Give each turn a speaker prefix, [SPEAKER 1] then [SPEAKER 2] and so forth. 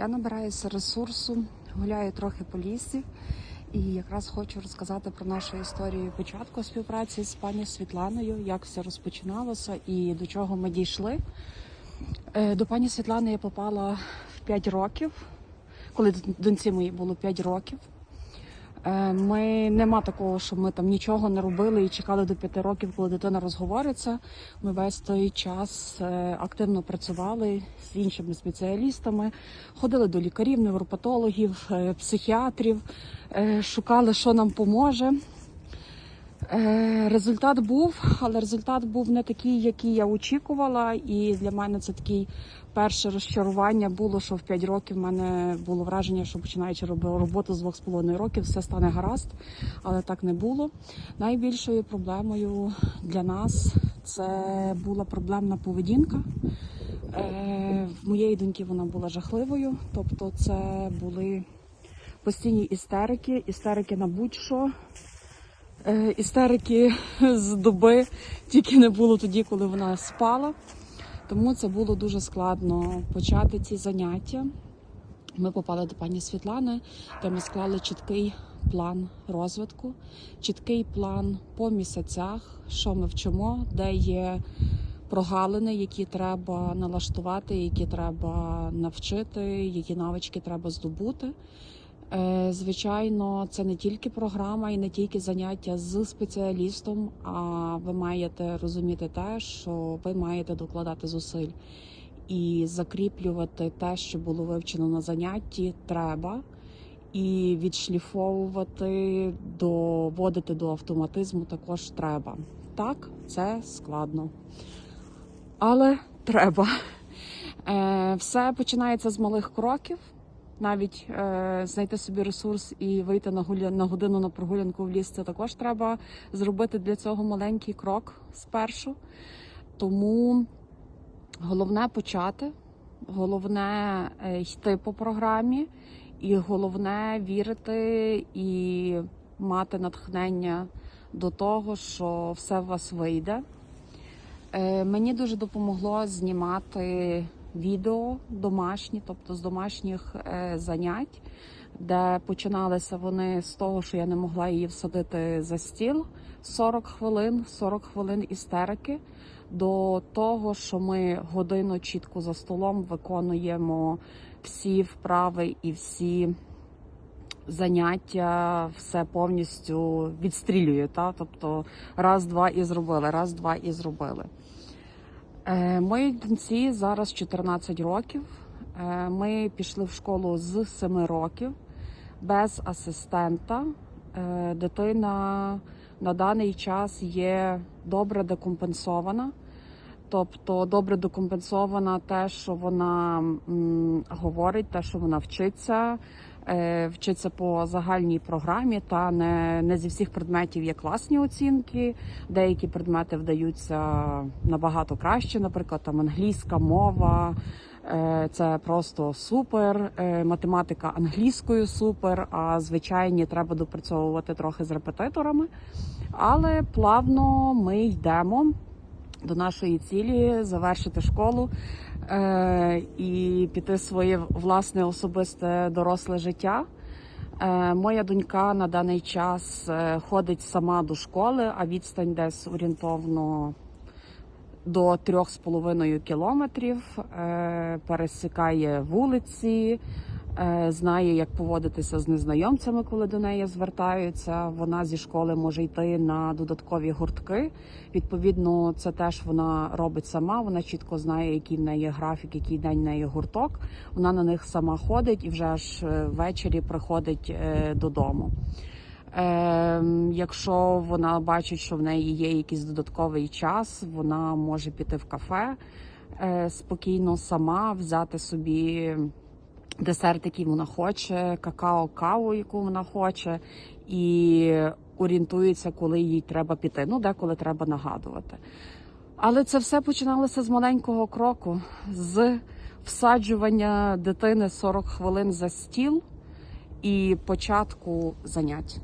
[SPEAKER 1] Я набираюся ресурсу, гуляю трохи по лісі і якраз хочу розказати про нашу історію початку співпраці з пані Світланою, як все розпочиналося і до чого ми дійшли. Е, До пані Світлани я попала в 5 років, коли доньці моїй було 5 років. Е, Ми нема такого, що ми там нічого не робили і чекали до п'яти років, коли дитина розговориться. Ми весь той час е, активно працювали з іншими спеціалістами, ходили до лікарів, невропатологів, е, психіатрів, шукали, що нам поможе. Е, Результат був, але результат був не такий, який я очікувала. І для мене це такий перше розчарування було, що в 5 років в мене було враження, що починаючи роботу з 2,5 років, все стане гаразд, але так не було. Найбільшою проблемою для нас це була проблемна поведінка. Е, В моєї доньки вона була жахливою, тобто це були постійні істерики, істерики на будь-що. Е, Істерики з доби тільки не було тоді, коли вона спала. Тому це було дуже складно почати ці заняття. Ми попали до пані Світлани, де ми склали чіткий план розвитку, чіткий план по місяцях, що ми вчимо, де є прогалини, які треба налаштувати, які треба навчити, які навички треба здобути. Е, Звичайно, це не тільки програма і не тільки заняття з спеціалістом, а ви маєте розуміти те, що ви маєте докладати зусиль і закріплювати те, що було вивчено на занятті, треба. І відшліфовувати, доводити до автоматизму також треба. Так, це складно. Але треба. Е, Все починається з малих кроків навіть е, знайти собі ресурс і вийти на гуля на годину на прогулянку в ліс. Це також треба зробити для цього маленький крок спершу. Тому головне почати, головне е, йти по програмі, і головне вірити і мати натхнення до того, що все в вас вийде. Е, Мені дуже допомогло знімати відео домашні, тобто з домашніх е, занять, де починалися вони з того, що я не могла її всадити за стіл 40 хвилин, 40 хвилин істерики, до того, що ми годину чітко за столом виконуємо всі вправи і всі. Заняття все повністю відстрілює, та тобто раз, два і зробили, раз, два і зробили. Е, Моїй доньці зараз 14 років. Е, Ми пішли в школу з 7 років без асистента. Е, Дитина на даний час є добре декомпенсована. Тобто добре докомпенсована те, що вона говорить, те, що вона вчиться, вчиться по загальній програмі, та не, не зі всіх предметів є класні оцінки. Деякі предмети вдаються набагато краще, наприклад, там англійська мова. е, Це просто супер, е, математика англійською супер. А звичайні треба допрацьовувати трохи з репетиторами. Але плавно ми йдемо до нашої цілі завершити школу е, і піти своє власне особисте доросле життя. Е, моя донька на даний час е, ходить сама до школи, а відстань десь орієнтовно до 3,5 кілометрів, е, пересікає вулиці, е, знає, як поводитися з незнайомцями, коли до неї звертаються. Вона зі школи може йти на додаткові гуртки. Відповідно, це теж вона робить сама. Вона чітко знає, який в неї графік, який день в неї гурток. Вона на них сама ходить і вже ж е, ввечері приходить е, додому. Е, якщо вона бачить, що в неї є якийсь додатковий час, вона може піти в кафе е, спокійно сама, взяти собі десерт, який вона хоче, какао, каву, яку вона хоче, і орієнтується, коли їй треба піти. Ну, деколи треба нагадувати. Але це все починалося з маленького кроку, з всаджування дитини 40 хвилин за стіл і початку занять.